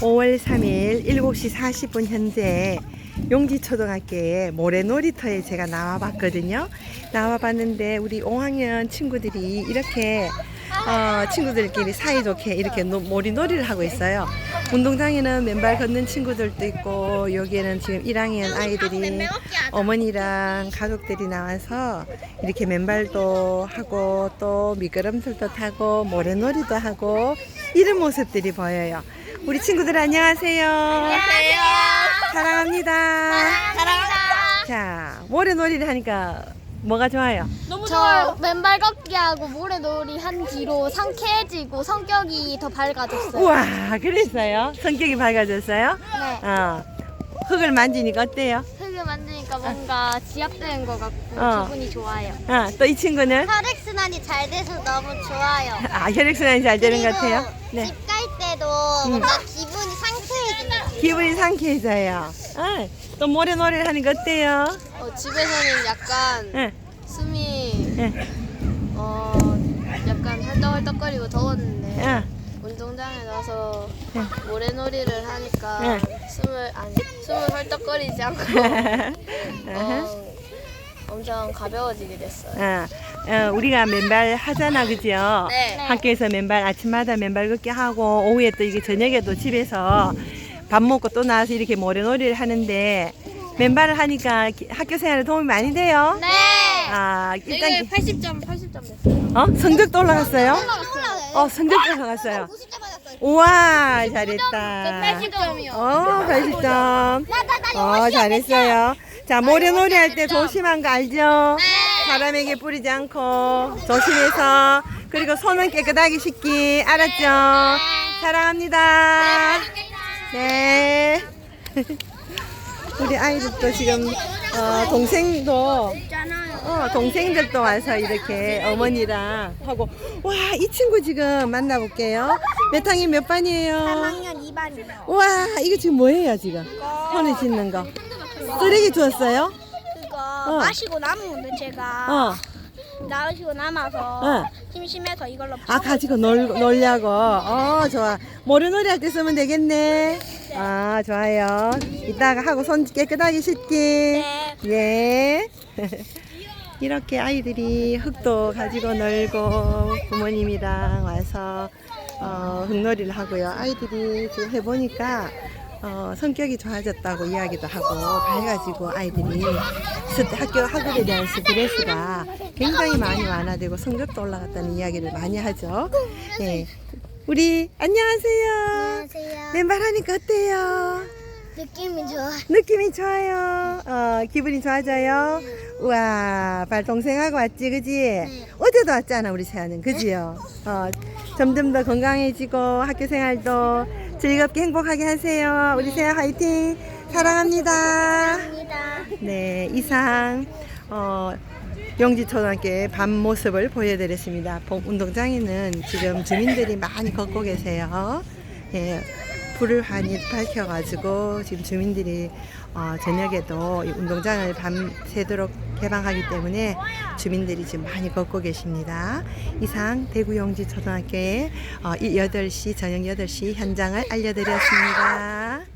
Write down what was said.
5월 3일 7시 40분 현재 용지초등학교의 모래놀이터에 제가 나와 봤거든요. 나와 봤는데 우리 5학년 친구들이 이렇게 어, 친구들끼리 사이좋게 이렇게 노- 모리놀이를 하고 있어요. 운동장에는 맨발 걷는 친구들도 있고 여기에는 지금 1학년 아이들이 어머니랑 가족들이 나와서 이렇게 맨발도 하고 또 미끄럼틀도 타고 모래놀이도 하고 이런 모습들이 보여요. 우리 친구들 안녕하세요. 안녕하세요. 사랑합니다. 사랑합니다. 자, 모래놀이를 하니까 뭐가 좋아요? 너무 좋아요. 맨발 걷기 하고 모래놀이 한 뒤로 상쾌해지고 성격이 더 밝아졌어요. 우와, 그랬어요? 성격이 밝아졌어요? 네. 어. 흙을 만지니까 어때요? 흙을 만드니까 뭔가 지압되는 것 같고 어. 기분이 좋아요. 어, 또이 친구는? 혈액순환이 잘 돼서 너무 좋아요. 아, 혈액순환이 잘 되는 것 같아요? 네. 뭔가 기분이 상쾌해지는 기분이 상쾌해져요. 어, 또 모래놀이를 하니까 어때요? 어, 집에서는 약간 응, 숨이 응, 어 약간 헐떡헐떡거리고 더웠는데 응. 운동장에 나서 응. 모래놀이를 하니까 응. 숨을 아니 숨을 헐떡거리지 않고 어, 엄청 가벼워지게 됐어요. 어, 어, 우리가 맨발 하잖아, 그죠? 네. 학교에서 맨발 아침마다 맨발 걷기 하고 오후에 또 이게 저녁에도 집에서 밥 먹고 또 나와서 이렇게 모래놀이를 하는데 맨발을 하니까 기- 학교 생활에 도움이 많이 돼요. 네. 아 일단 되게 80점 80점 됐어요. 어 성적도 올라갔어요? 어 성적도 올라갔어요. 90점 맞았어요. 우와 잘했다. 80점이요. 어 80점. 어 잘했어요. 자 모래놀이 할 때 조심한 거 알죠? 사람에게 뿌리지 않고 조심해서 그리고 손은 깨끗하게 씻기 알았죠? 사랑합니다. 네. 우리 아이들도 지금 어, 동생도 어, 동생들도 와서 이렇게 어머니랑 하고 와 이 친구 지금 만나볼게요. 몇 학년 몇 반이에요? 3학년 2반이요. 와 이거 지금 뭐예요 지금? 손에 짚는 거. 쓰레기 주었어요? 그거 어. 마시고 남은 건데 제가 어. 마시고 남아서 어. 심심해서 이걸로 아 가지고 놀, 놀려고. 어 좋아. 모래놀이 할 때 쓰면 되겠네. 아 좋아요. 이따가 하고 손 깨끗하게 씻기. 예. 이렇게 아이들이 흙도 가지고 놀고 부모님이랑 와서 어, 흙놀이를 하고요. 아이들이 지금 해보니까 어, 성격이 좋아졌다고 이야기도 하고 밝아지고 아이들이 스- 학교 학업에 대한 스트레스가 굉장히 많이 완화되고 성적도 올라갔다는 이야기를 많이 하죠. 네. 우리 안녕하세요. 안녕하세요. 맨발 하니까 어때요? 느낌이 좋아. 느낌이 좋아요. 어, 기분이 좋아져요. 우와, 발동생하고 왔지, 그지? 어제도 왔잖아, 우리 세아는, 그지요? 어, 점점 더 건강해지고 학교 생활도 즐겁게 행복하게 하세요. 우리 세아 화이팅! 사랑합니다. 네, 이상, 어, 영지초등학교의 밤 모습을 보여드렸습니다. 봄 운동장에는 지금 주민들이 많이 걷고 계세요. 예, 불을 많이 밝혀가지고 지금 주민들이 어, 저녁에도 이 운동장을 밤새도록 개방하기 때문에 주민들이 지금 많이 걷고 계십니다. 이상 대구 영지초등학교의 어, 이 8시, 저녁 8시 현장을 알려드렸습니다.